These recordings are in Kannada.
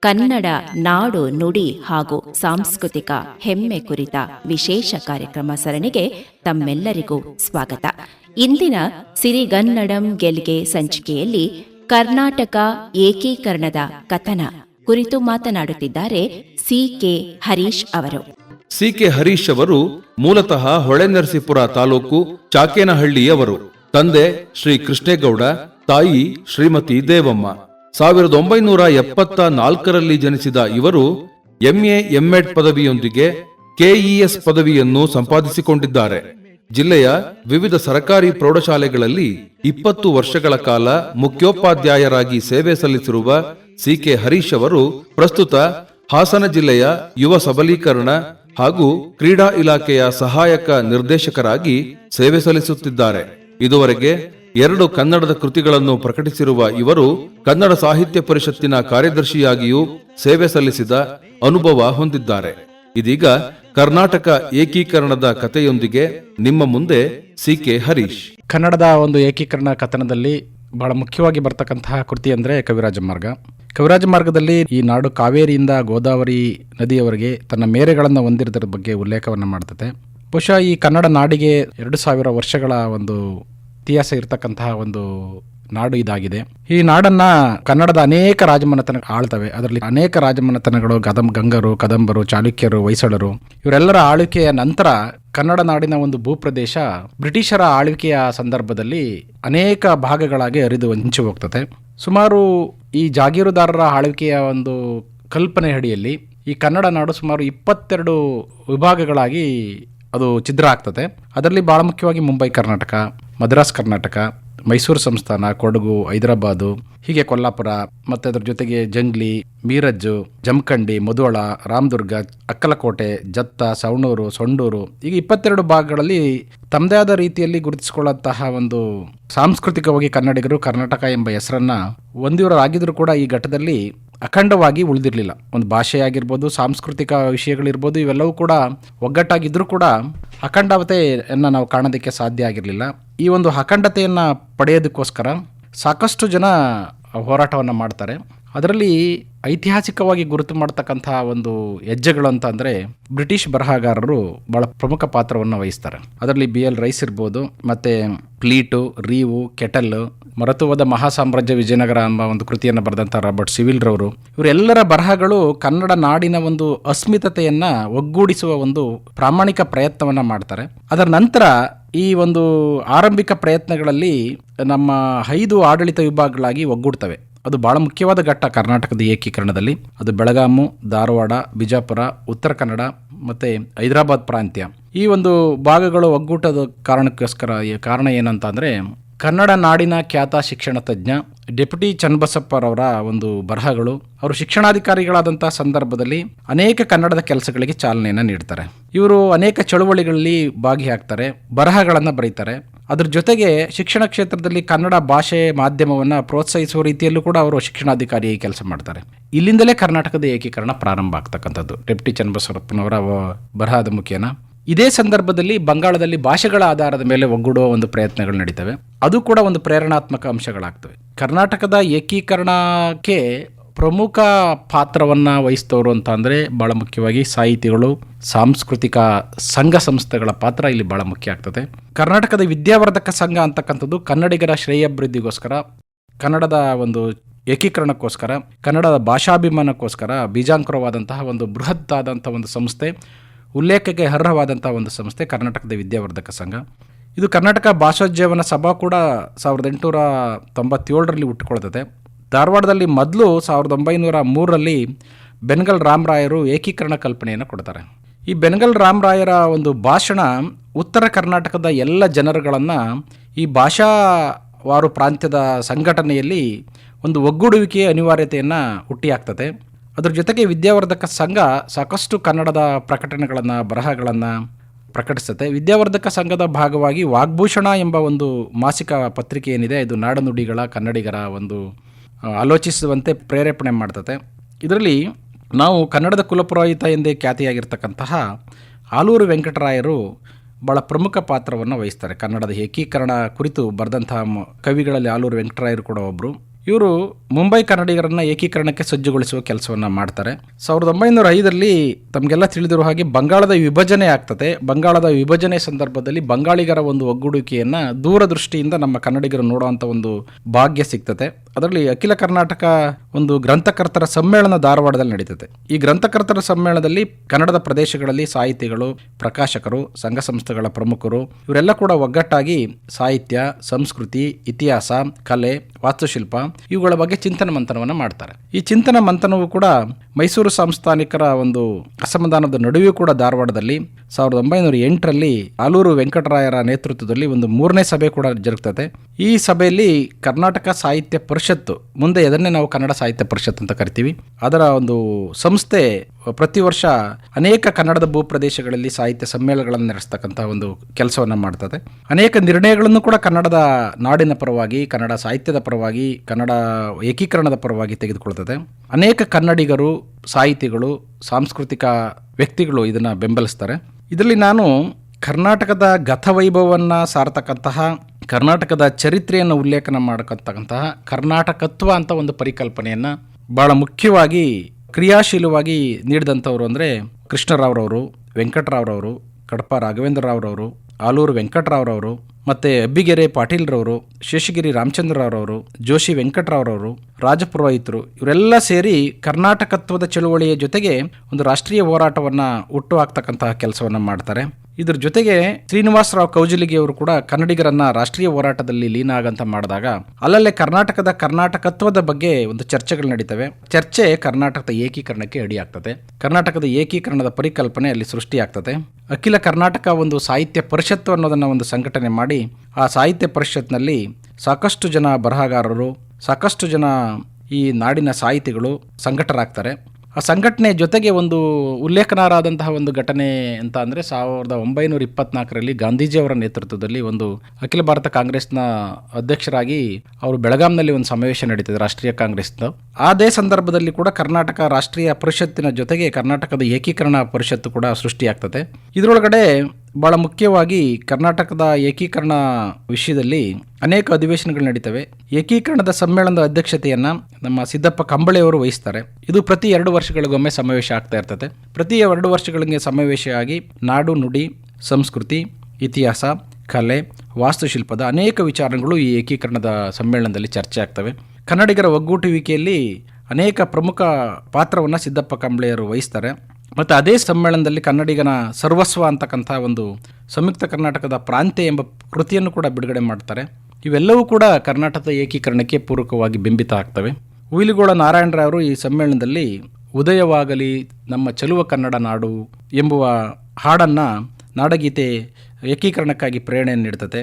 ಕನ್ನಡ ನಾಡು ನುಡಿ ಹಾಗೂ ಸಾಂಸ್ಕೃತಿಕ ಹೆಮ್ಮೆ ಕುರಿತ ವಿಶೇಷ ಕಾರ್ಯಕ್ರಮ ಸರಣಿಗೆ ತಮ್ಮೆಲ್ಲರಿಗೂ ಸ್ವಾಗತ. ಇಂದಿನ ಸಿರಿಗನ್ನಡಂ ಗೆಲ್ಗೆ ಸಂಚಿಕೆಯಲ್ಲಿ ಕರ್ನಾಟಕ ಏಕೀಕರಣದ ಕಥನ ಕುರಿತು ಮಾತನಾಡುತ್ತಿದ್ದಾರೆ ಸಿ ಕೆ ಹರೀಶ್ ಅವರು. ಸಿ ಕೆ ಹರೀಶ್ ಅವರು ಮೂಲತಃ ಹೊಳೆನರಸೀಪುರ ತಾಲೂಕು ಚಾಕೇನಹಳ್ಳಿಯವರು. ತಂದೆ ಶ್ರೀ ಕೃಷ್ಣೇಗೌಡ, ತಾಯಿ ಶ್ರೀಮತಿ ದೇವಮ್ಮ. ಸಾವಿರದ ಒಂಬೈನೂರ ಎಪ್ಪತ್ತ ನಾಲ್ಕರಲ್ಲಿ ಜನಿಸಿದ ಇವರು ಎಂಎ ಎಂಎಡ್ ಪದವಿಯೊಂದಿಗೆ ಕೆಇಎಸ್ ಪದವಿಯನ್ನು ಸಂಪಾದಿಸಿಕೊಂಡಿದ್ದಾರೆ. ಜಿಲ್ಲೆಯ ವಿವಿಧ ಸರ್ಕಾರಿ ಪ್ರೌಢಶಾಲೆಗಳಲ್ಲಿ ಇಪ್ಪತ್ತು ವರ್ಷಗಳ ಕಾಲ ಮುಖ್ಯೋಪಾಧ್ಯಾಯರಾಗಿ ಸೇವೆ ಸಲ್ಲಿಸಿರುವ ಸಿಕೆ ಹರೀಶ್ ಅವರು ಪ್ರಸ್ತುತ ಹಾಸನ ಜಿಲ್ಲೆಯ ಯುವ ಸಬಲೀಕರಣ ಹಾಗೂ ಕ್ರೀಡಾ ಇಲಾಖೆಯ ಸಹಾಯಕ ನಿರ್ದೇಶಕರಾಗಿ ಸೇವೆ ಸಲ್ಲಿಸುತ್ತಿದ್ದಾರೆ. ಇದುವರೆಗೆ ಎರಡು ಕನ್ನಡದ ಕೃತಿಗಳನ್ನು ಪ್ರಕಟಿಸಿರುವ ಇವರು ಕನ್ನಡ ಸಾಹಿತ್ಯ ಪರಿಷತ್ತಿನ ಕಾರ್ಯದರ್ಶಿಯಾಗಿಯೂ ಸೇವೆ ಸಲ್ಲಿಸಿದ ಅನುಭವ ಹೊಂದಿದ್ದಾರೆ. ಇದೀಗ ಕರ್ನಾಟಕ ಏಕೀಕರಣದ ಕಥೆಯೊಂದಿಗೆ ನಿಮ್ಮ ಮುಂದೆ ಸಿ ಕೆ ಹರೀಶ್. ಕನ್ನಡದ ಒಂದು ಏಕೀಕರಣ ಕಥನದಲ್ಲಿ ಬಹಳ ಮುಖ್ಯವಾಗಿ ಬರ್ತಕ್ಕಂತಹ ಕೃತಿ ಅಂದರೆ ಕವಿರಾಜ ಮಾರ್ಗ. ಕವಿರಾಜ ಮಾರ್ಗದಲ್ಲಿ ಈ ನಾಡು ಕಾವೇರಿಯಿಂದ ಗೋದಾವರಿ ನದಿಯವರೆಗೆ ತನ್ನ ಮೇರೆಗಳನ್ನು ಹೊಂದಿರೋದ್ರ ಬಗ್ಗೆ ಉಲ್ಲೇಖವನ್ನು ಮಾಡ್ತದೆ ಬಹುಶಃ ಈ ಕನ್ನಡ ನಾಡಿಗೆ ಎರಡು ಸಾವಿರ ವರ್ಷಗಳ ಒಂದು ಇತಿಹಾಸ ಇರತಕ್ಕಂತಹ ಒಂದು ನಾಡು ಇದಾಗಿದೆ. ಈ ನಾಡನ್ನ ಕನ್ನಡದ ಅನೇಕ ರಾಜಮನೆತನ ಆಳ್ತವೆ. ಅದರಲ್ಲಿ ಅನೇಕ ರಾಜಮನೆತನಗಳು, ಗದಂ, ಗಂಗರು, ಕದಂಬರು, ಚಾಲುಕ್ಯರು, ಹೊಯ್ಸಳರು. ಇವರೆಲ್ಲರ ಆಳ್ವಿಕೆಯ ನಂತರ ಕನ್ನಡ ನಾಡಿನ ಒಂದು ಭೂಪ್ರದೇಶ ಬ್ರಿಟಿಷರ ಆಳ್ವಿಕೆಯ ಸಂದರ್ಭದಲ್ಲಿ ಅನೇಕ ಭಾಗಗಳಾಗಿ ಹರಿದು ಹಂಚಿ ಹೋಗ್ತದೆ. ಸುಮಾರು ಈ ಜಾಗೀರುದಾರರ ಆಳ್ವಿಕೆಯ ಒಂದು ಕಲ್ಪನೆ ಅಡಿಯಲ್ಲಿ ಈ ಕನ್ನಡ ನಾಡು ಸುಮಾರು ಇಪ್ಪತ್ತೆರಡು ವಿಭಾಗಗಳಾಗಿ ಅದು ಛಿದ್ರ ಆಗ್ತದೆ. ಅದರಲ್ಲಿ ಬಹಳ ಮುಖ್ಯವಾಗಿ ಮುಂಬೈ, ಕರ್ನಾಟಕ. ಮದ್ರಾಸ್, ಕರ್ನಾಟಕ, ಮೈಸೂರು ಸಂಸ್ಥಾನ, ಕೊಡಗು, ಹೈದರಾಬಾದು, ಹೀಗೆ ಕೊಲ್ಲಾಪುರ, ಮತ್ತು ಅದರ ಜೊತೆಗೆ ಜಂಗ್ಲಿ, ಮೀರಜ್ಜು, ಜಮಖಂಡಿ ಮಧುವಳ ರಾಮದುರ್ಗ, ಅಕ್ಕಲಕೋಟೆ, ಜತ್ತ, ಸವಣೂರು, ಸೊಂಡೂರು ಈಗ ಇಪ್ಪತ್ತೆರಡು ಭಾಗಗಳಲ್ಲಿ ತಮ್ಮದೇ ಆದ ರೀತಿಯಲ್ಲಿ ಗುರುತಿಸಿಕೊಳ್ಳಂತಹ ಒಂದು ಸಾಂಸ್ಕೃತಿಕವಾಗಿ ಕನ್ನಡಿಗರು ಕರ್ನಾಟಕ ಎಂಬ ಹೆಸರನ್ನು ಹೊಂದಿರೋರಾಗಿದ್ರು ಕೂಡ ಈ ಘಟ್ಟದಲ್ಲಿ ಅಖಂಡವಾಗಿ ಉಳಿದಿರಲಿಲ್ಲ. ಒಂದು ಭಾಷೆಯಾಗಿರ್ಬೋದು, ಸಾಂಸ್ಕೃತಿಕ ವಿಷಯಗಳಿರ್ಬೋದು, ಇವೆಲ್ಲವೂ ಕೂಡ ಒಗ್ಗಟ್ಟಾಗಿದ್ದರೂ ಕೂಡ ಅಖಂಡತೆಯನ್ನು ನಾವು ಕಾಣೋದಕ್ಕೆ ಸಾಧ್ಯ ಆಗಿರಲಿಲ್ಲ. ಈ ಒಂದು ಅಖಂಡತೆಯನ್ನು ಪಡೆಯೋದಕ್ಕೋಸ್ಕರ ಸಾಕಷ್ಟು ಜನ ಹೋರಾಟವನ್ನು ಮಾಡ್ತಾರೆ. ಅದರಲ್ಲಿ ಐತಿಹಾಸಿಕವಾಗಿ ಗುರುತು ಮಾಡ್ತಕ್ಕಂಥ ಒಂದು ಹೆಜ್ಜೆಗಳು ಅಂತ ಅಂದರೆ ಬ್ರಿಟಿಷ್ ಬರಹಗಾರರು ಬಹಳ ಪ್ರಮುಖ ಪಾತ್ರವನ್ನು ವಹಿಸ್ತಾರೆ. ಅದರಲ್ಲಿ ಬಿ ಎಲ್ ರೈಸ್ ಇರ್ಬೋದು, ಮತ್ತು ಪ್ಲೀಟು, ರೀವು, ಕೆಟಲ್ ಮರತುವದ ಮಹಾಸಾಮ್ರಾಜ್ಯ ವಿಜಯನಗರ ಎಂಬ ಒಂದು ಕೃತಿಯನ್ನು ಬರೆದಂಥ ರಾಬರ್ಟ್ ಸಿವಿಲ್ರವರು, ಇವರೆಲ್ಲರ ಬರಹಗಳು ಕನ್ನಡ ನಾಡಿನ ಒಂದು ಅಸ್ಮಿತತೆಯನ್ನು ಒಗ್ಗೂಡಿಸುವ ಒಂದು ಪ್ರಾಮಾಣಿಕ ಪ್ರಯತ್ನವನ್ನು ಮಾಡ್ತಾರೆ. ಅದರ ನಂತರ ಈ ಒಂದು ಆರಂಭಿಕ ಪ್ರಯತ್ನಗಳಲ್ಲಿ ನಮ್ಮ ಐದು ಆಡಳಿತ ವಿಭಾಗಗಳಾಗಿ ಒಗ್ಗೂಡ್ತವೆ. ಅದು ಬಹಳ ಮುಖ್ಯವಾದ ಘಟ್ಟ ಕರ್ನಾಟಕದ ಏಕೀಕರಣದಲ್ಲಿ. ಅದು ಬೆಳಗಾಮು, ಧಾರವಾಡ, ಬಿಜಾಪುರ, ಉತ್ತರ ಕನ್ನಡ ಮತ್ತು ಹೈದರಾಬಾದ್ ಪ್ರಾಂತ್ಯ. ಈ ಒಂದು ಭಾಗಗಳು ಒಗ್ಗೂಟದ ಕಾರಣಕ್ಕೋಸ್ಕರ, ಕಾರಣ ಏನಂತ ಅಂದರೆ ಕನ್ನಡ ನಾಡಿನ ಖ್ಯಾತ ಶಿಕ್ಷಣ ತಜ್ಞ ಡೆಪ್ಯುಟಿ ಚನ್ನಬಸಪ್ಪರವರ ಒಂದು ಬರಹಗಳು. ಅವರು ಶಿಕ್ಷಣಾಧಿಕಾರಿಗಳಾದಂಥ ಸಂದರ್ಭದಲ್ಲಿ ಅನೇಕ ಕನ್ನಡದ ಕೆಲಸಗಳಿಗೆ ಚಾಲನೆಯನ್ನು ನೀಡ್ತಾರೆ. ಇವರು ಅನೇಕ ಚಳುವಳಿಗಳಲ್ಲಿ ಭಾಗಿಯಾಗ್ತಾರೆ, ಬರಹಗಳನ್ನು ಬರೀತಾರೆ. ಅದ್ರ ಜೊತೆಗೆ ಶಿಕ್ಷಣ ಕ್ಷೇತ್ರದಲ್ಲಿ ಕನ್ನಡ ಭಾಷೆ ಮಾಧ್ಯಮವನ್ನು ಪ್ರೋತ್ಸಾಹಿಸುವ ರೀತಿಯಲ್ಲೂ ಕೂಡ ಅವರು ಶಿಕ್ಷಣಾಧಿಕಾರಿಯಾಗಿ ಕೆಲಸ ಮಾಡ್ತಾರೆ. ಇಲ್ಲಿಂದಲೇ ಕರ್ನಾಟಕದ ಏಕೀಕರಣ ಪ್ರಾರಂಭ ಆಗ್ತಕ್ಕಂಥದ್ದು. ಡೆಪ್ಟಿ ಚನ್ನಬಸವಪ್ಪನವರ ಬರಹದ ಮುಖೇನ. ಇದೇ ಸಂದರ್ಭದಲ್ಲಿ ಬಂಗಾಳದಲ್ಲಿ ಭಾಷೆಗಳ ಆಧಾರದ ಮೇಲೆ ಒಗ್ಗೂಡುವ ಒಂದು ಪ್ರಯತ್ನಗಳು ನಡೀತವೆ. ಅದು ಕೂಡ ಒಂದು ಪ್ರೇರಣಾತ್ಮಕ ಅಂಶಗಳಾಗ್ತವೆ. ಕರ್ನಾಟಕದ ಏಕೀಕರಣಕ್ಕೆ ಪ್ರಮುಖ ಪಾತ್ರವನ್ನು ವಹಿಸ್ತವರು ಅಂತ ಅಂದರೆ ಭಾಳ ಮುಖ್ಯವಾಗಿ ಸಾಹಿತಿಗಳು, ಸಾಂಸ್ಕೃತಿಕ ಸಂಘ ಸಂಸ್ಥೆಗಳ ಪಾತ್ರ ಇಲ್ಲಿ ಭಾಳ ಮುಖ್ಯ ಆಗ್ತದೆ. ಕರ್ನಾಟಕದ ವಿದ್ಯಾವರ್ಧಕ ಸಂಘ ಅಂತಕ್ಕಂಥದ್ದು ಕನ್ನಡಿಗರ ಶ್ರೇಯಾಭಿವೃದ್ಧಿಗೋಸ್ಕರ, ಕನ್ನಡದ ಒಂದು ಏಕೀಕರಣಕ್ಕೋಸ್ಕರ, ಕನ್ನಡದ ಭಾಷಾಭಿಮಾನಕ್ಕೋಸ್ಕರ ಬೀಜಾಂಕುರವಾದಂತಹ ಒಂದು ಬೃಹತ್ ಒಂದು ಸಂಸ್ಥೆ. ಉಲ್ಲೇಖಕ್ಕೆ ಅರ್ಹವಾದಂಥ ಒಂದು ಸಂಸ್ಥೆ ಕರ್ನಾಟಕದ ವಿದ್ಯಾವರ್ಧಕ ಸಂಘ. ಇದು ಕರ್ನಾಟಕ ಭಾಷೋದ್ಯಮನ ಸಭಾ ಕೂಡ ಸಾವಿರದ ಎಂಟುನೂರ ತೊಂಬತ್ತೇಳರಲ್ಲಿ ಹುಟ್ಟುಕೊಳ್ತದೆ ಧಾರವಾಡದಲ್ಲಿ ಮೊದಲು ಸಾವಿರದ ಒಂಬೈನೂರ ಮೂರರಲ್ಲಿ ಬೆನಗಲ್ ರಾಮರಾಯರು ಏಕೀಕರಣ ಕಲ್ಪನೆಯನ್ನು ಕೊಡ್ತಾರೆ. ಈ ಬೆನಗಲ್ ರಾಮರಾಯರ ಒಂದು ಭಾಷಣ ಉತ್ತರ ಕರ್ನಾಟಕದ ಎಲ್ಲ ಜನರುಗಳನ್ನು ಈ ಭಾಷಾವಾರು ಪ್ರಾಂತ್ಯದ ಸಂಘಟನೆಯಲ್ಲಿ ಒಂದು ಒಗ್ಗೂಡುವಿಕೆಯ ಅನಿವಾರ್ಯತೆಯನ್ನು ಹುಟ್ಟಿಹಾಕ್ತದೆ. ಅದ್ರ ಜೊತೆಗೆ ವಿದ್ಯಾವರ್ಧಕ ಸಂಘ ಸಾಕಷ್ಟು ಕನ್ನಡದ ಪ್ರಕಟಣೆಗಳನ್ನು, ಬರಹಗಳನ್ನು ಪ್ರಕಟಿಸುತ್ತೆ. ವಿದ್ಯಾವರ್ಧಕ ಸಂಘದ ಭಾಗವಾಗಿ ವಾಗ್ಭೂಷಣ ಎಂಬ ಒಂದು ಮಾಸಿಕ ಪತ್ರಿಕೆ ಏನಿದೆ, ಇದು ನಾಡನುಡಿಗಳ ಕನ್ನಡಿಗರ ಒಂದು ಆಲೋಚಿಸುವಂತೆ ಪ್ರೇರೇಪಣೆ ಮಾಡ್ತದೆ ಇದರಲ್ಲಿ ನಾವು ಕನ್ನಡದ ಕುಲಪುರೋಹಿತ ಎಂದೇ ಖ್ಯಾತಿಯಾಗಿರ್ತಕ್ಕಂತಹ ಆಲೂರು ವೆಂಕಟರಾಯರು ಭಾಳ ಪ್ರಮುಖ ಪಾತ್ರವನ್ನು ವಹಿಸ್ತಾರೆ. ಕನ್ನಡದ ಏಕೀಕರಣ ಕುರಿತು ಬರೆದಂತಹ ಕವಿಗಳಲ್ಲಿ ಆಲೂರು ವೆಂಕಟರಾಯರು ಕೂಡ ಒಬ್ಬರು ಇವರು ಮುಂಬೈ ಕನ್ನಡಿಗರನ್ನು ಏಕೀಕರಣಕ್ಕೆ ಸಜ್ಜುಗೊಳಿಸುವ ಕೆಲಸವನ್ನು ಮಾಡ್ತಾರೆ. ಸಾವಿರದ ಒಂಬೈನೂರ ಐದರಲ್ಲಿ ತಮಗೆಲ್ಲ ತಿಳಿದಿರುವ ಹಾಗೆ ಬಂಗಾಳದ ವಿಭಜನೆ ಆಗ್ತದೆ. ಬಂಗಾಳದ ವಿಭಜನೆ ಸಂದರ್ಭದಲ್ಲಿ ಬಂಗಾಳಿಗರ ಒಂದು ಒಗ್ಗೂಡಿಕೆಯನ್ನು ದೂರದೃಷ್ಟಿಯಿಂದ ನಮ್ಮ ಕನ್ನಡಿಗರು ನೋಡುವಂಥ ಒಂದು ಭಾಗ್ಯ ಸಿಗ್ತದೆ. ಅದರಲ್ಲಿ ಅಖಿಲ ಕರ್ನಾಟಕ ಒಂದು ಗ್ರಂಥಕರ್ತರ ಸಮ್ಮೇಳನ ಧಾರವಾಡದಲ್ಲಿ ನಡೀತದೆ. ಈ ಗ್ರಂಥಕರ್ತರ ಸಮ್ಮೇಳನದಲ್ಲಿ ಕನ್ನಡದ ಪ್ರದೇಶಗಳಲ್ಲಿ ಸಾಹಿತಿಗಳು, ಪ್ರಕಾಶಕರು, ಸಂಘ ಸಂಸ್ಥೆಗಳ ಪ್ರಮುಖರು, ಇವರೆಲ್ಲ ಕೂಡ ಒಗ್ಗಟ್ಟಾಗಿ ಸಾಹಿತ್ಯ, ಸಂಸ್ಕೃತಿ, ಇತಿಹಾಸ, ಕಲೆ, ವಾಸ್ತುಶಿಲ್ಪ ಇವುಗಳ ಬಗ್ಗೆ ಚಿಂತನ ಮಂಥನವನ್ನು ಮಾಡ್ತಾರೆ. ಈ ಚಿಂತನ ಮಂಥನವು ಕೂಡ ಮೈಸೂರು ಸಾಂಸ್ಥಾನಿಕರ ಒಂದು ಅಸಮಾಧಾನದ ನಡುವೆಯೂ ಕೂಡ ಧಾರವಾಡದಲ್ಲಿ ಸಾವಿರದ ಒಂಬೈನೂರ ಎಂಟರಲ್ಲಿ ಆಲೂರು ವೆಂಕಟರಾಯರ ನೇತೃತ್ವದಲ್ಲಿ ಒಂದು ಮೂರನೇ ಸಭೆ ಕೂಡ ಜರುಗ್ತದೆ. ಈ ಸಭೆಯಲ್ಲಿ ಕರ್ನಾಟಕ ಸಾಹಿತ್ಯ ಪರಿಷತ್ತು, ಮುಂದೆ ಅದನ್ನೇ ನಾವು ಕನ್ನಡ ಸಾಹಿತ್ಯ ಪರಿಷತ್ ಅಂತ ಕರಿತೀವಿ, ಅದರ ಒಂದು ಸಂಸ್ಥೆ ಪ್ರತಿ ವರ್ಷ ಅನೇಕ ಕನ್ನಡದ ಭೂಪ್ರದೇಶಗಳಲ್ಲಿ ಸಾಹಿತ್ಯ ಸಮ್ಮೇಳನಗಳನ್ನು ನಡೆಸ್ತಕ್ಕಂಥ ಒಂದು ಕೆಲಸವನ್ನು ಮಾಡ್ತದೆ. ಅನೇಕ ನಿರ್ಣಯಗಳನ್ನು ಕೂಡ ಕನ್ನಡದ ನಾಡಿನ ಪರವಾಗಿ, ಕನ್ನಡ ಸಾಹಿತ್ಯದ ಪರವಾಗಿ, ಕನ್ನಡ ಏಕೀಕರಣದ ಪರವಾಗಿ ತೆಗೆದುಕೊಳ್ತದೆ. ಅನೇಕ ಕನ್ನಡಿಗರು ಸಾಹಿತಿಗಳು, ಸಾಂಸ್ಕೃತಿಕ ವ್ಯಕ್ತಿಗಳು ಇದನ್ನು ಬೆಂಬಲಿಸ್ತಾರೆ. ಇದರಲ್ಲಿ ನಾನು ಕರ್ನಾಟಕದ ಗತವೈಭವವನ್ನು ಸಾರತಕ್ಕಂತಹ, ಕರ್ನಾಟಕದ ಚರಿತ್ರೆಯನ್ನು ಉಲ್ಲೇಖನ ಮಾಡತಕ್ಕಂತಹ ಕರ್ನಾಟಕತ್ವ ಅಂತ ಒಂದು ಪರಿಕಲ್ಪನೆಯನ್ನು ಭಾಳ ಮುಖ್ಯವಾಗಿ, ಕ್ರಿಯಾಶೀಲವಾಗಿ ನೀಡಿದಂಥವ್ರು ಅಂದರೆ ಕೃಷ್ಣರಾವ್ರವರು, ವೆಂಕಟರಾವ್ರವರು ಕಡಪ ರಾಘವೇಂದ್ರರಾವ್ರವರು, ಆಲೂರು ವೆಂಕಟರಾವ್ರವರು, ಮತ್ತು ಅಬ್ಬಿಗೆರೆ ಪಾಟೀಲ್ರವರು, ಶೇಷಗಿರಿ ರಾಮಚಂದ್ರರಾವ್ರವರು, ಜೋಶಿ ವೆಂಕಟರಾವ್ರವರು, ರಾಜಪುರೋಹಿತರು, ಇವರೆಲ್ಲ ಸೇರಿ ಕರ್ನಾಟಕತ್ವದ ಚಳುವಳಿಯ ಜೊತೆಗೆ ಒಂದು ರಾಷ್ಟ್ರೀಯ ಹೋರಾಟವನ್ನು ಹುಟ್ಟು ಹಾಕ್ತಕ್ಕಂತಹ ಕೆಲಸವನ್ನು ಮಾಡ್ತಾರೆ. ಇದ್ರ ಜೊತೆಗೆ ಶ್ರೀನಿವಾಸರಾವ್ ಕೌಜಲಿಗೆ ಅವರು ಕೂಡ ಕನ್ನಡಿಗರನ್ನ ರಾಷ್ಟ್ರೀಯ ಹೋರಾಟದಲ್ಲಿ ಲೀನ ಆಗಂತ ಮಾಡಿದಾಗ ಅಲ್ಲಲ್ಲೇ ಕರ್ನಾಟಕದ ಕರ್ನಾಟಕತ್ವದ ಬಗ್ಗೆ ಒಂದು ಚರ್ಚೆಗಳು ನಡೀತವೆ. ಚರ್ಚೆ ಕರ್ನಾಟಕದ ಏಕೀಕರಣಕ್ಕೆ ಅಡಿಯಾಗ್ತದೆ. ಕರ್ನಾಟಕದ ಏಕೀಕರಣದ ಪರಿಕಲ್ಪನೆ ಅಲ್ಲಿ ಸೃಷ್ಟಿಯಾಗ್ತದೆ. ಅಖಿಲ ಕರ್ನಾಟಕ ಒಂದು ಸಾಹಿತ್ಯ ಪರಿಷತ್ತು ಅನ್ನೋದನ್ನ ಒಂದು ಸಂಘಟನೆ ಮಾಡಿ ಆ ಸಾಹಿತ್ಯ ಪರಿಷತ್ನಲ್ಲಿ ಸಾಕಷ್ಟು ಜನ ಬರಹಗಾರರು, ಸಾಕಷ್ಟು ಜನ ಈ ನಾಡಿನ ಸಾಹಿತಿಗಳು ಸಂಘಟರಾಗ್ತಾರೆ. ಆ ಸಂಘಟನೆ ಜೊತೆಗೆ ಒಂದು ಉಲ್ಲೇಖನಾರಾದಂತಹ ಒಂದು ಘಟನೆ ಅಂತ ಅಂದರೆ ಸಾವಿರದ ಒಂಬೈನೂರ ಇಪ್ಪತ್ನಾಲ್ಕರಲ್ಲಿ ಗಾಂಧೀಜಿಯವರ ನೇತೃತ್ವದಲ್ಲಿ ಒಂದು ಅಖಿಲ ಭಾರತ ಕಾಂಗ್ರೆಸ್ನ ಅಧ್ಯಕ್ಷರಾಗಿ ಅವರು ಬೆಳಗಾಂನಲ್ಲಿ ಒಂದು ಸಮಾವೇಶ ನಡೀತದೆ ರಾಷ್ಟ್ರೀಯ ಕಾಂಗ್ರೆಸ್ನ. ಅದೇ ಸಂದರ್ಭದಲ್ಲಿ ಕೂಡ ಕರ್ನಾಟಕ ರಾಷ್ಟ್ರೀಯ ಪರಿಷತ್ತಿನ ಜೊತೆಗೆ ಕರ್ನಾಟಕದ ಏಕೀಕರಣ ಪರಿಷತ್ತು ಕೂಡ ಸೃಷ್ಟಿಯಾಗ್ತದೆ. ಇದರೊಳಗಡೆ ಬಹಳ ಮುಖ್ಯವಾಗಿ ಕರ್ನಾಟಕದ ಏಕೀಕರಣ ವಿಷಯದಲ್ಲಿ ಅನೇಕ ಅಧಿವೇಶನಗಳು ನಡೀತವೆ. ಏಕೀಕರಣದ ಸಮ್ಮೇಳನದ ಅಧ್ಯಕ್ಷತೆಯನ್ನು ನಮ್ಮ ಸಿದ್ದಪ್ಪ ಕಂಬಳೆಯವರು ವಹಿಸ್ತಾರೆ. ಇದು ಪ್ರತಿ ಎರಡು ವರ್ಷಗಳಿಗೊಮ್ಮೆ ಸಮಾವೇಶ ಆಗ್ತಾ ಇರ್ತದೆ. ಪ್ರತಿ ಎರಡು ವರ್ಷಗಳಿಗೆ ಸಮಾವೇಶ ಆಗಿ ನಾಡು, ನುಡಿ, ಸಂಸ್ಕೃತಿ, ಇತಿಹಾಸ, ಕಲೆ, ವಾಸ್ತುಶಿಲ್ಪದ ಅನೇಕ ವಿಚಾರಗಳು ಈ ಏಕೀಕರಣದ ಸಮ್ಮೇಳನದಲ್ಲಿ ಚರ್ಚೆ ಆಗ್ತವೆ. ಕನ್ನಡಿಗರ ಒಗ್ಗೂಟುವಿಕೆಯಲ್ಲಿ ಅನೇಕ ಪ್ರಮುಖ ಪಾತ್ರವನ್ನು ಸಿದ್ದಪ್ಪ ಕಂಬಳೆಯವರು ವಹಿಸ್ತಾರೆ. ಮತ್ತು ಅದೇ ಸಮ್ಮೇಳನದಲ್ಲಿ ಕನ್ನಡಿಗನ ಸರ್ವಸ್ವ ಅಂತಕ್ಕಂಥ ಒಂದು ಸಂಯುಕ್ತ ಕರ್ನಾಟಕದ ಪ್ರಾಂತ್ಯ ಎಂಬ ಕೃತಿಯನ್ನು ಕೂಡ ಬಿಡುಗಡೆ ಮಾಡ್ತಾರೆ. ಇವೆಲ್ಲವೂ ಕೂಡ ಕರ್ನಾಟಕದ ಏಕೀಕರಣಕ್ಕೆ ಪೂರಕವಾಗಿ ಬಿಂಬಿತ ಆಗ್ತವೆ. ಹುಯಿಲುಗೋಳ ನಾರಾಯಣರಾವರು ಈ ಸಮ್ಮೇಳನದಲ್ಲಿ ಉದಯವಾಗಲಿ ನಮ್ಮ ಚಲುವ ಕನ್ನಡ ನಾಡು ಎಂಬುವ ಹಾಡನ್ನು ನಾಡಗೀತೆ ಏಕೀಕರಣಕ್ಕಾಗಿ ಪ್ರೇರಣೆಯನ್ನು ನೀಡ್ತದೆ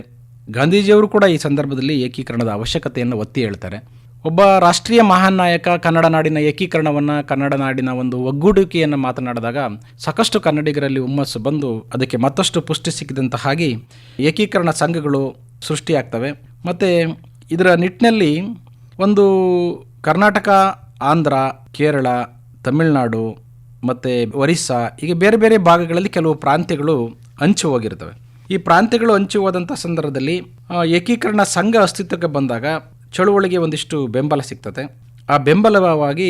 ಗಾಂಧೀಜಿಯವರು ಕೂಡ ಈ ಸಂದರ್ಭದಲ್ಲಿ ಏಕೀಕರಣದ ಅವಶ್ಯಕತೆಯನ್ನು ಒತ್ತಿ ಹೇಳ್ತಾರೆ. ಒಬ್ಬ ರಾಷ್ಟ್ರೀಯ ಮಹಾನ್ ನಾಯಕ ಕನ್ನಡ ನಾಡಿನ ಏಕೀಕರಣವನ್ನು, ಕನ್ನಡ ನಾಡಿನ ಒಂದು ಒಗ್ಗೂಡಿಕೆಯನ್ನು ಮಾತನಾಡಿದಾಗ ಸಾಕಷ್ಟು ಕನ್ನಡಿಗರಲ್ಲಿ ಹುಮ್ಮಸ್ಸು ಬಂದು ಅದಕ್ಕೆ ಮತ್ತಷ್ಟು ಪುಷ್ಟಿ ಸಿಕ್ಕಿದಂತಹ ಹಾಗೆ ಏಕೀಕರಣ ಸಂಘಗಳು ಸೃಷ್ಟಿಯಾಗ್ತವೆ. ಮತ್ತು ಇದರ ನಿಟ್ಟಿನಲ್ಲಿ ಒಂದು ಕರ್ನಾಟಕ, ಆಂಧ್ರ, ಕೇರಳ, ತಮಿಳುನಾಡು ಮತ್ತು ಒರಿಸ್ಸಾ, ಹೀಗೆ ಬೇರೆ ಬೇರೆ ಭಾಗಗಳಲ್ಲಿ ಕೆಲವು ಪ್ರಾಂತ್ಯಗಳು ಹಂಚು ಹೋಗಿರ್ತವೆ. ಈ ಪ್ರಾಂತ್ಯಗಳು ಹಂಚು ಹೋದಂಥ ಸಂದರ್ಭದಲ್ಲಿ ಏಕೀಕರಣ ಸಂಘ ಅಸ್ತಿತ್ವಕ್ಕೆ ಬಂದಾಗ ಚಳುವಳಿಗೆ ಒಂದಿಷ್ಟು ಬೆಂಬಲ ಸಿಗ್ತದೆ ಆ ಬೆಂಬಲವಾಗಿ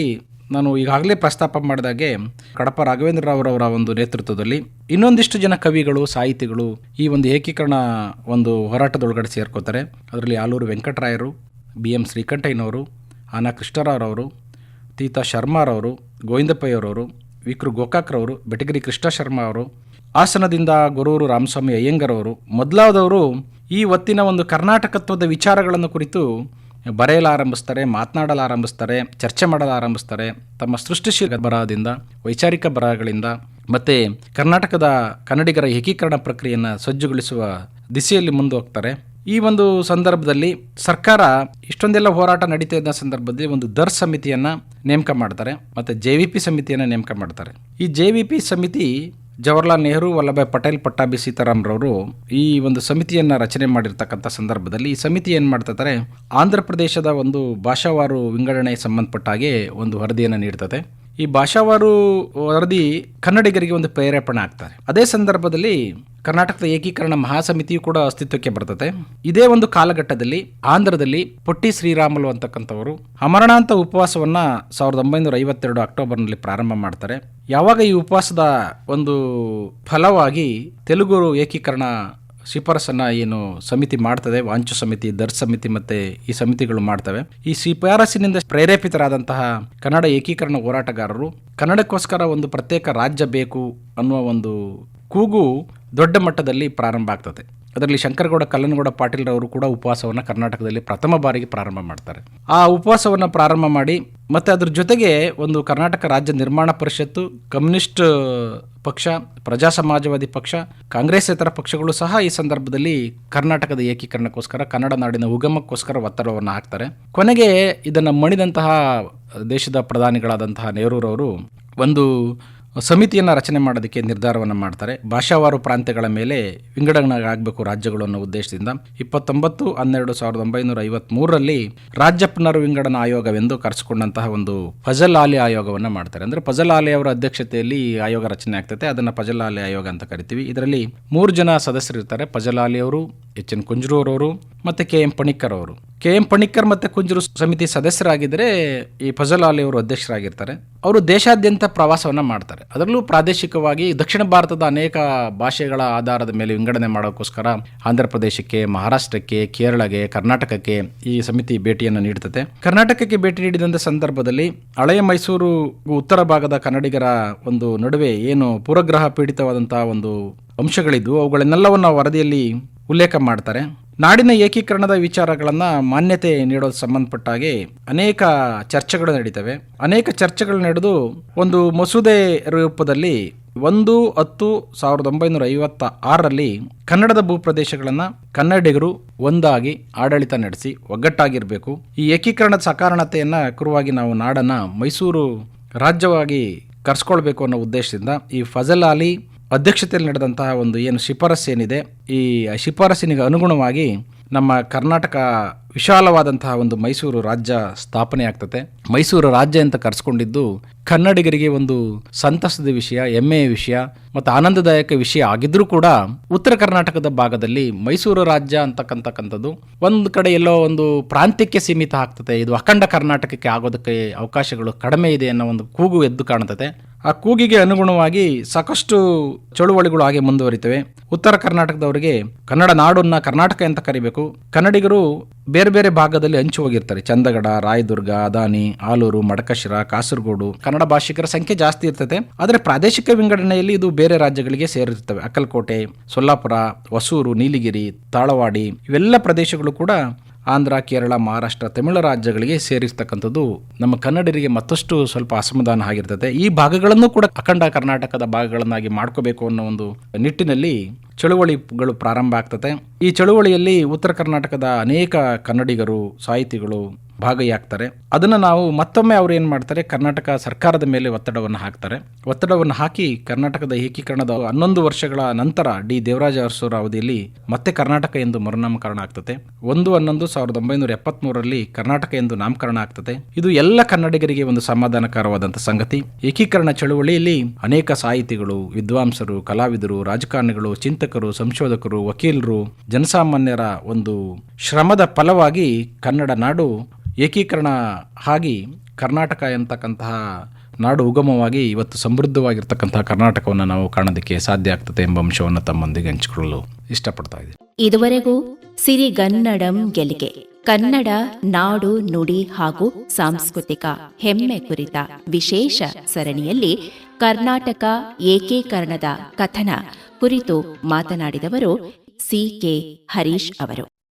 ನಾನು ಈಗಾಗಲೇ ಪ್ರಸ್ತಾಪ ಮಾಡಿದಾಗೆ ಕಡಪ ರಾಘವೇಂದ್ರರಾವ್ರವರ ಒಂದು ನೇತೃತ್ವದಲ್ಲಿ ಇನ್ನೊಂದಿಷ್ಟು ಜನ ಕವಿಗಳು, ಸಾಹಿತಿಗಳು ಈ ಒಂದು ಏಕೀಕರಣ ಒಂದು ಹೋರಾಟದೊಳಗಡೆ ಸೇರ್ಕೋತಾರೆ. ಅದರಲ್ಲಿ ಆಲೂರು ವೆಂಕಟರಾಯರು ಬಿ ಎಂ ಶ್ರೀಕಂಠಯ್ಯನವರು, ಆನಾ ಕೃಷ್ಣರಾವ್ರವರು, ತೀತಾ ಶರ್ಮಾರವರು ಗೋವಿಂದಪ್ಪಯ್ಯವರವರು ವಿಕ್ರು ಗೋಕಾಕ್ರವರು, ಬೆಟಗಿರಿ ಕೃಷ್ಣ ಶರ್ಮ ಅವರು ಹಾಸನದಿಂದ ಗುರೂರು ರಾಮಸ್ವಾಮಿ ಅಯ್ಯಂಗರವರು ಮೊದಲಾದವರು ಈ ಹೊತ್ತಿನ ಒಂದು ಕರ್ನಾಟಕತ್ವದ ವಿಚಾರಗಳನ್ನು ಕುರಿತು ಬರೆಯಲಾರಂಭಿಸ್ತಾರೆ, ಮಾತನಾಡಲಾರಂಭಿಸ್ತಾರೆ, ಚರ್ಚೆ ಮಾಡಲಾರಂಭಿಸ್ತಾರೆ. ತಮ್ಮ ಸೃಷ್ಟಿಶೀಲ ಬರಹದಿಂದ, ವೈಚಾರಿಕ ಬರಹಗಳಿಂದ, ಮತ್ತು ಕರ್ನಾಟಕದ ಕನ್ನಡಿಗರ ಏಕೀಕರಣ ಪ್ರಕ್ರಿಯೆಯನ್ನು ಸಜ್ಜುಗೊಳಿಸುವ ದಿಸೆಯಲ್ಲಿ ಮುಂದೆ ಹೋಗ್ತಾರೆ ಈ ಒಂದು ಸಂದರ್ಭದಲ್ಲಿ ಸರ್ಕಾರ ಇಷ್ಟೊಂದೆಲ್ಲ ಹೋರಾಟ ನಡೀತಾ ಇದ್ದ ಸಂದರ್ಭದಲ್ಲಿ ಒಂದು ದರ್ ಸಮಿತಿಯನ್ನು ನೇಮಕ ಮಾಡ್ತಾರೆ, ಮತ್ತು ಜೆ ವಿ ಪಿ ಸಮಿತಿಯನ್ನು ನೇಮಕ ಮಾಡ್ತಾರೆ. ಈ ಜೆ ವಿ ಪಿ ಸಮಿತಿ ಜವಾಹರ್ಲಾಲ್ ನೆಹರು ವಲ್ಲಭಾಯ್ ಪಟೇಲ್, ಪಟ್ಟಾಭಿ ಸೀತಾರಾಮ್ರವರು ಈ ಒಂದು ಸಮಿತಿಯನ್ನು ರಚನೆ ಮಾಡಿರ್ತಕ್ಕಂಥ ಸಂದರ್ಭದಲ್ಲಿ ಈ ಸಮಿತಿ ಏನು ಮಾಡ್ತಾರೆ ಆಂಧ್ರ ಪ್ರದೇಶದ ಒಂದು ಭಾಷಾವಾರು ವಿಂಗಡಣೆ ಸಂಬಂಧಪಟ್ಟ ಹಾಗೆ ಒಂದು ವರದಿಯನ್ನು ನೀಡ್ತದೆ. ಈ ಭಾಷಾವಾರು ವರದಿ ಕನ್ನಡಿಗರಿಗೆ ಒಂದು ಪ್ರೇರೇಪಣೆ ಆಗ್ತಾರೆ ಅದೇ ಸಂದರ್ಭದಲ್ಲಿ ಕರ್ನಾಟಕದ ಏಕೀಕರಣ ಮಹಾಸಮಿತಿಯು ಕೂಡ ಅಸ್ತಿತ್ವಕ್ಕೆ ಬರ್ತದೆ. ಇದೇ ಒಂದು ಕಾಲಘಟ್ಟದಲ್ಲಿ ಆಂಧ್ರದಲ್ಲಿ ಪೊಟ್ಟಿ ಶ್ರೀರಾಮುಲು ಅಂತಕ್ಕಂಥವರು ಅಮರಣಾಂತ ಉಪವಾಸವನ್ನ ಸಾವಿರದ ಒಂಬೈನೂರ ಐವತ್ತೆರಡು ಅಕ್ಟೋಬರ್ನಲ್ಲಿ ಪ್ರಾರಂಭ ಮಾಡ್ತಾರೆ. ಯಾವಾಗ ಈ ಉಪವಾಸದ ಒಂದು ಫಲವಾಗಿ ತೆಲುಗು ಏಕೀಕರಣ ಶಿಫಾರಸನ್ನ ಏನು ಸಮಿತಿ ಮಾಡ್ತದೆ, ವಾಂಚು ಸಮಿತಿ ದರ್ ಸಮಿತಿ ಮತ್ತೆ ಈ ಸಮಿತಿಗಳು ಮಾಡ್ತವೆ. ಈ ಶಿಫಾರಸಿನಿಂದ ಪ್ರೇರೇಪಿತರಾದಂತಹ ಕನ್ನಡ ಏಕೀಕರಣ ಹೋರಾಟಗಾರರು, ಕನ್ನಡಕ್ಕೋಸ್ಕರ ಒಂದು ಪ್ರತ್ಯೇಕ ರಾಜ್ಯ ಬೇಕು ಅನ್ನುವ ಒಂದು ಕೂಗು ದೊಡ್ಡ ಮಟ್ಟದಲ್ಲಿ ಪ್ರಾರಂಭ ಆಗ್ತದೆ. ಅದರಲ್ಲಿ ಶಂಕರಗೌಡ, ಕಲ್ಲನಗೌಡ, ಪಾಟೀಲ್ರವರು ಕೂಡ ಉಪವಾಸವನ್ನು ಕರ್ನಾಟಕದಲ್ಲಿ ಪ್ರಥಮ ಬಾರಿಗೆ ಪ್ರಾರಂಭ ಮಾಡ್ತಾರೆ. ಆ ಉಪವಾಸವನ್ನು ಪ್ರಾರಂಭ ಮಾಡಿ, ಮತ್ತು ಅದ್ರ ಜೊತೆಗೆ ಒಂದು ಕರ್ನಾಟಕ ರಾಜ್ಯ ನಿರ್ಮಾಣ ಪರಿಷತ್ತು, ಕಮ್ಯುನಿಸ್ಟ್ ಪಕ್ಷ ಪ್ರಜಾ ಸಮಾಜವಾದಿ ಪಕ್ಷ ಕಾಂಗ್ರೆಸ್ಸೇತರ ಪಕ್ಷಗಳು ಸಹ ಈ ಸಂದರ್ಭದಲ್ಲಿ ಕರ್ನಾಟಕದ ಏಕೀಕರಣಕ್ಕೋಸ್ಕರ, ಕನ್ನಡ ನಾಡಿನ ಉಗಮಕ್ಕೋಸ್ಕರ ಒತ್ತಡವನ್ನು ಹಾಕ್ತಾರೆ. ಕೊನೆಗೆ ಇದನ್ನು ಮಣಿದಂತಹ ದೇಶದ ಪ್ರಧಾನಿಗಳಾದಂತಹ ನೆಹರೂರವರು ಒಂದು ಸಮಿತಿಯನ್ನು ರಚನೆ ಮಾಡೋದಕ್ಕೆ ನಿರ್ಧಾರವನ್ನು ಮಾಡ್ತಾರೆ. ಭಾಷಾವಾರು ಪ್ರಾಂತ್ಯಗಳ ಮೇಲೆ ವಿಂಗಡಣೆ ಆಗಬೇಕು ರಾಜ್ಯಗಳು ಅನ್ನೋ ಉದ್ದೇಶದಿಂದ. ಇಪ್ಪತ್ತೊಂಬತ್ತು, ಹನ್ನೆರಡು, ಸಾವಿರದ ಒಂಬೈನೂರ ಐವತ್ಮೂರರಲ್ಲಿ ರಾಜ್ಯ ಪುನರ್ವಿಂಗಡಣಾ ಆಯೋಗವೆಂದು ಕರೆಸಿಕೊಂಡಂತಹ ಒಂದು ಫಜಲ್ ಆಲಿ ಆಯೋಗವನ್ನು ಮಾಡ್ತಾರೆ. ಅಂದರೆ ಫಜಲ್ ಆಲಿ ಅವರ ಅಧ್ಯಕ್ಷತೆಯಲ್ಲಿ ಈ ಆಯೋಗ ರಚನೆ ಆಗ್ತದೆ ಅದನ್ನು ಫಜಲ್ ಆಲಿ ಆಯೋಗ ಅಂತ ಕರಿತೀವಿ. ಇದರಲ್ಲಿ ಮೂರು ಜನ ಸದಸ್ಯರಿರ್ತಾರೆ. ಫಜಲ್ ಆಲಿ ಅವರು ಎಚ್ ಎನ್ ಕುಂಜರೂರವರು ಮತ್ತು ಕೆ ಎಂ ಪಣಿಕ್ಕರ್ ಅವರು. ಕೆ ಎಂ ಪಣಿಕ್ಕರ್ ಮತ್ತು ಕುಂಜರು ಸಮಿತಿ ಸದಸ್ಯರಾಗಿದ್ದರೆ ಈ ಫಜಲ್ ಅಲಿ ಅವರು ಅಧ್ಯಕ್ಷರಾಗಿರ್ತಾರೆ. ಅವರು ದೇಶಾದ್ಯಂತ ಪ್ರವಾಸವನ್ನು ಮಾಡ್ತಾರೆ. ಅದರಲ್ಲೂ ಪ್ರಾದೇಶಿಕವಾಗಿ ದಕ್ಷಿಣ ಭಾರತದ ಅನೇಕ ಭಾಷೆಗಳ ಆಧಾರದ ಮೇಲೆ ವಿಂಗಡಣೆ ಮಾಡೋಕ್ಕೋಸ್ಕರ ಆಂಧ್ರ ಪ್ರದೇಶಕ್ಕೆ, ಮಹಾರಾಷ್ಟ್ರಕ್ಕೆ, ಕೇರಳಗೆ, ಕರ್ನಾಟಕಕ್ಕೆ ಈ ಸಮಿತಿ ಭೇಟಿಯನ್ನು ನೀಡುತ್ತದೆ ಕರ್ನಾಟಕಕ್ಕೆ ಭೇಟಿ ನೀಡಿದಂಥ ಸಂದರ್ಭದಲ್ಲಿ ಹಳೆಯ ಮೈಸೂರು ಉತ್ತರ ಭಾಗದ ಕನ್ನಡಿಗರ ಒಂದು ನಡುವೆ ಏನು ಪೂರ್ವಗ್ರಹ ಪೀಡಿತವಾದಂತಹ ಒಂದು ಅಂಶಗಳಿದ್ವು. ಅವುಗಳನ್ನೆಲ್ಲವನ್ನು ವರದಿಯಲ್ಲಿ ಉಲ್ಲೇಖ ಮಾಡ್ತಾರೆ. ನಾಡಿನ ಏಕೀಕರಣದ ವಿಚಾರಗಳನ್ನು ಮಾನ್ಯತೆ ನೀಡೋದು ಸಂಬಂಧಪಟ್ಟ ಹಾಗೆ ಅನೇಕ ಚರ್ಚೆಗಳು ನಡೀತವೆ. ಅನೇಕ ಚರ್ಚೆಗಳು ನಡೆದು ಒಂದು ಮಸೂದೆ ರೂಪದಲ್ಲಿ ಒಂದು ಹತ್ತು ಸಾವಿರದ ಒಂಬೈನೂರ ಐವತ್ತ ಆರರಲ್ಲಿ ಕನ್ನಡದ ಭೂಪ್ರದೇಶಗಳನ್ನು ಕನ್ನಡಿಗರು ಒಂದಾಗಿ ಆಡಳಿತ ನಡೆಸಿ ಒಗ್ಗಟ್ಟಾಗಿರಬೇಕು. ಈ ಏಕೀಕರಣದ ಸಕಾರಣತೆಯನ್ನು ಕುರುವಾಗಿ ನಾವು ನಾಡನ್ನು ಮೈಸೂರು ರಾಜ್ಯವಾಗಿ ಕರ್ಸ್ಕೊಳ್ಬೇಕು ಅನ್ನೋ ಉದ್ದೇಶದಿಂದ ಈ ಫಜಲ್ ಅಲಿ ಅಧ್ಯಕ್ಷತೆಯಲ್ಲಿ ನಡೆದಂತಹ ಒಂದು ಏನು ಶಿಫಾರಸ್ ಏನಿದೆ, ಈ ಶಿಫಾರಸ್ಸಿನಿಗೆ ಅನುಗುಣವಾಗಿ ನಮ್ಮ ಕರ್ನಾಟಕ ವಿಶಾಲವಾದಂತಹ ಒಂದು ಮೈಸೂರು ರಾಜ್ಯ ಸ್ಥಾಪನೆ ಆಗ್ತದೆ ಮೈಸೂರು ರಾಜ್ಯ ಅಂತ ಕರೆಸ್ಕೊಂಡಿದ್ದು ಕನ್ನಡಿಗರಿಗೆ ಒಂದು ಸಂತಸದ ವಿಷಯ, ಹೆಮ್ಮೆಯ ವಿಷಯ, ಮತ್ತು ಆನಂದದಾಯಕ ವಿಷಯ ಆಗಿದ್ರೂ ಕೂಡ ಉತ್ತರ ಕರ್ನಾಟಕದ ಭಾಗದಲ್ಲಿ ಮೈಸೂರು ರಾಜ್ಯ ಅಂತಕ್ಕಂತಕ್ಕಂಥದ್ದು ಒಂದು ಕಡೆ ಎಲ್ಲೋ ಒಂದು ಪ್ರಾಂತ್ಯಕ್ಕೆ ಸೀಮಿತ ಆಗ್ತದೆ ಇದು ಅಖಂಡ ಕರ್ನಾಟಕಕ್ಕೆ ಆಗೋದಕ್ಕೆ ಅವಕಾಶಗಳು ಕಡಿಮೆ ಇದೆ ಅನ್ನೋ ಒಂದು ಕೂಗು ಎದ್ದು ಕಾಣುತ್ತದೆ ಆ ಕೂಗಿಗೆ ಅನುಗುಣವಾಗಿ ಸಾಕಷ್ಟು ಚಳುವಳಿಗಳು ಹಾಗೆ ಮುಂದುವರಿತವೆ. ಉತ್ತರ ಕರ್ನಾಟಕದವರಿಗೆ ಕನ್ನಡ ನಾಡನ್ನ ಕರ್ನಾಟಕ ಅಂತ ಕರಿಬೇಕು. ಕನ್ನಡಿಗರು ಬೇರೆ ಬೇರೆ ಭಾಗದಲ್ಲಿ ಹಂಚಿ ಹೋಗಿರ್ತಾರೆ. ಚಂದಗಡ, ರಾಯದುರ್ಗ, ಅದಾನಿ, ಆಲೂರು, ಮಡಕಶಿರ, ಕಾಸರಗೋಡು ಕನ್ನಡ ಭಾಷಿಕರ ಸಂಖ್ಯೆ ಜಾಸ್ತಿ ಇರ್ತದೆ. ಆದರೆ ಪ್ರಾದೇಶಿಕ ವಿಂಗಡಣೆಯಲ್ಲಿ ಇದು ಬೇರೆ ರಾಜ್ಯಗಳಿಗೆ ಸೇರಿರ್ತವೆ. ಅಕ್ಕಲಕೋಟೆ, ಸೊಲ್ಲಾಪುರ, ಹೊಸೂರು, ನೀಲಗಿರಿ, ತಾಳವಾಡಿ ಇವೆಲ್ಲ ಪ್ರದೇಶಗಳು ಕೂಡ ಆಂಧ್ರ, ಕೇರಳ, ಮಹಾರಾಷ್ಟ್ರ, ತಮಿಳು ರಾಜ್ಯಗಳಿಗೆ ಸೇರಿರ್ತಕ್ಕಂಥದ್ದು ನಮ್ಮ ಕನ್ನಡರಿಗೆ ಮತ್ತಷ್ಟು ಸ್ವಲ್ಪ ಅಸಮಾಧಾನ ಆಗಿರ್ತದೆ. ಈ ಭಾಗಗಳನ್ನು ಕೂಡ ಅಖಂಡ ಕರ್ನಾಟಕದ ಭಾಗಗಳನ್ನಾಗಿ ಮಾಡ್ಕೋಬೇಕು ಅನ್ನೋ ಒಂದು ನಿಟ್ಟಿನಲ್ಲಿ ಚಳುವಳಿಗಳು ಪ್ರಾರಂಭ ಆಗ್ತದೆ. ಈ ಚಳುವಳಿಯಲ್ಲಿ ಉತ್ತರ ಕರ್ನಾಟಕದ ಅನೇಕ ಕನ್ನಡಿಗರು, ಸಾಹಿತಿಗಳು ಭಾಗಿಯಾಗ್ತಾರೆ. ಅದನ್ನು ನಾವು ಮತ್ತೊಮ್ಮೆ ಅವರು ಏನು ಮಾಡ್ತಾರೆ, ಕರ್ನಾಟಕ ಸರ್ಕಾರದ ಮೇಲೆ ಒತ್ತಡವನ್ನು ಹಾಕ್ತಾರೆ. ಒತ್ತಡವನ್ನು ಹಾಕಿ ಕರ್ನಾಟಕದ ಏಕೀಕರಣದ ಹನ್ನೊಂದು ವರ್ಷಗಳ ನಂತರ ಡಿ. ದೇವರಾಜ ಅರಸೂರ ಅವಧಿಯಲ್ಲಿ ಮತ್ತೆ ಕರ್ನಾಟಕ ಎಂದು ಮರುನಾಮಕರಣ ಆಗ್ತದೆ. ಒಂದು ಹನ್ನೊಂದು ಸಾವಿರದ ಒಂಬೈನೂರ ಎಪ್ಪತ್ಮೂರರಲ್ಲಿ ಕರ್ನಾಟಕ ಎಂದು ನಾಮಕರಣ ಆಗ್ತದೆ. ಇದು ಎಲ್ಲ ಕನ್ನಡಿಗರಿಗೆ ಒಂದು ಸಮಾಧಾನಕರವಾದಂಥ ಸಂಗತಿ. ಏಕೀಕರಣ ಚಳುವಳಿಯಲ್ಲಿ ಅನೇಕ ಸಾಹಿತಿಗಳು, ವಿದ್ವಾಂಸರು, ಕಲಾವಿದರು, ರಾಜಕಾರಣಿಗಳು, ಚಿಂತಕರು, ಸಂಶೋಧಕರು, ವಕೀಲರು ಜನಸಾಮಾನ್ಯರ ಒಂದು ಶ್ರಮದ ಫಲವಾಗಿ ಕನ್ನಡ ನಾಡು ಏಕೀಕರಣ ಆಗಿ ಕರ್ನಾಟಕ ಎಂತಕ್ಕಂತಹ ನಾಡು ಉಗಮವಾಗಿ ಇವತ್ತು ಸಮೃದ್ಧವಾಗಿರ್ತಕ್ಕಂತಹ ಕರ್ನಾಟಕವನ್ನು ನಾವು ಕಾಣೋದಕ್ಕೆ ಸಾಧ್ಯ ಆಗ್ತದೆ ಎಂಬ ಅಂಶವನ್ನು ತಮ್ಮೊಂದಿಗೆ ಹಂಚಿಕೊಳ್ಳಲು ಇಷ್ಟಪಡ್ತಾ ಇದೆ ಇದುವರೆಗೂ ಸಿರಿಗನ್ನಡಂ ಗೆಲಿಗೆ. ಕನ್ನಡ ನಾಡು ನುಡಿ ಹಾಗೂ ಸಾಂಸ್ಕೃತಿಕ ಹೆಮ್ಮೆ ಕುರಿತ ವಿಶೇಷ ಸರಣಿಯಲ್ಲಿ ಕರ್ನಾಟಕ ಏಕೀಕರಣದ ಕಥನ ಕುರಿತು ಮಾತನಾಡಿದವರು ಸಿ ಕೆ ಹರೀಶ್ ಅವರು.